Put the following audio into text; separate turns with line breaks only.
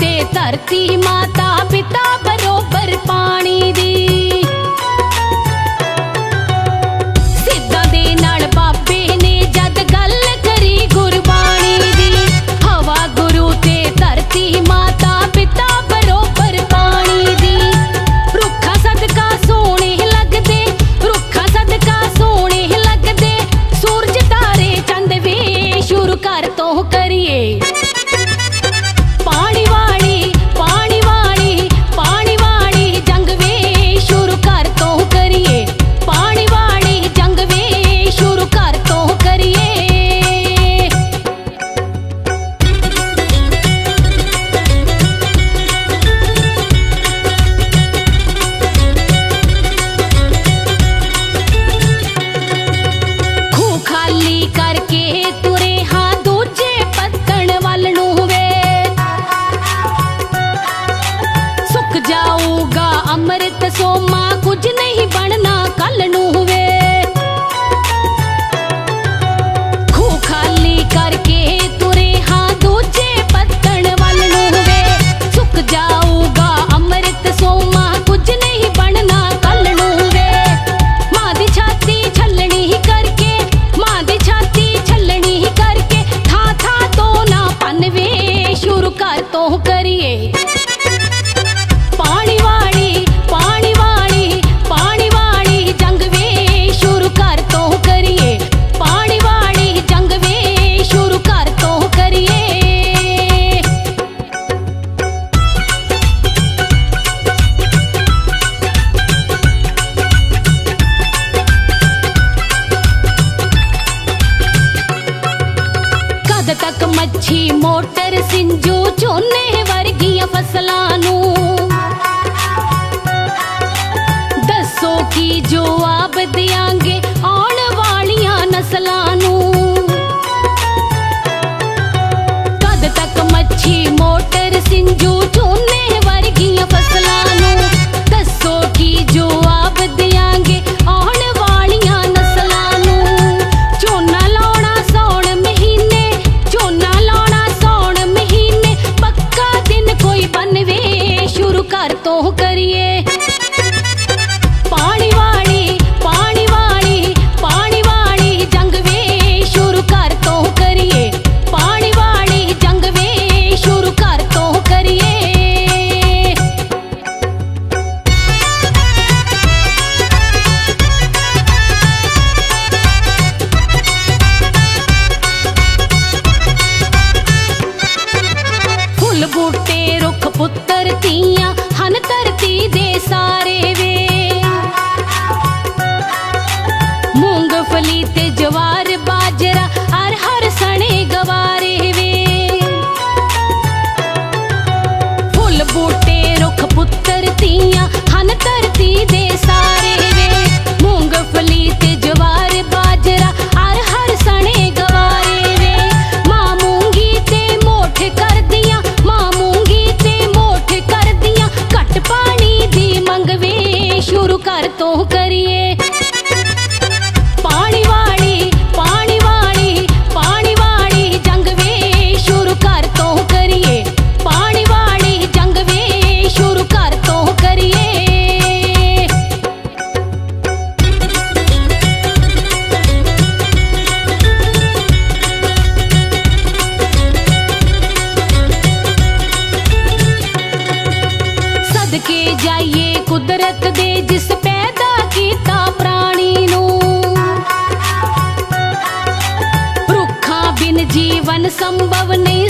ਤੇ ਧਰਤੀ ਮਾਤਾ ਪਿਤਾ ਪਰ तक मच्छी मोटर सिंजू चोने ਫਸਲਾਂ ਨੂੰ। ਦੱਸੋ ਕੀ ਜਵਾਬ ਦਿਆਂਗੇ ਆਉਣ ਵਾਲੀਆਂ ਨਸਲਾਂ ਨੂੰ। ਕਦ ਤੱਕ ਮੱਛੀ ਮੋਟਰ ਸਿੰਜੂ ਗੁਰੂ ਘਰ ਤੋਂ ਕਰੀਏ। ਪੈਦਾ ਕੀਤਾ ਪ੍ਰਾਣੀ ਨੂੰ। ਰੁੱਖਾਂ ਬਿਨ ਜੀਵਨ ਸੰਭਵ ਨਹੀਂ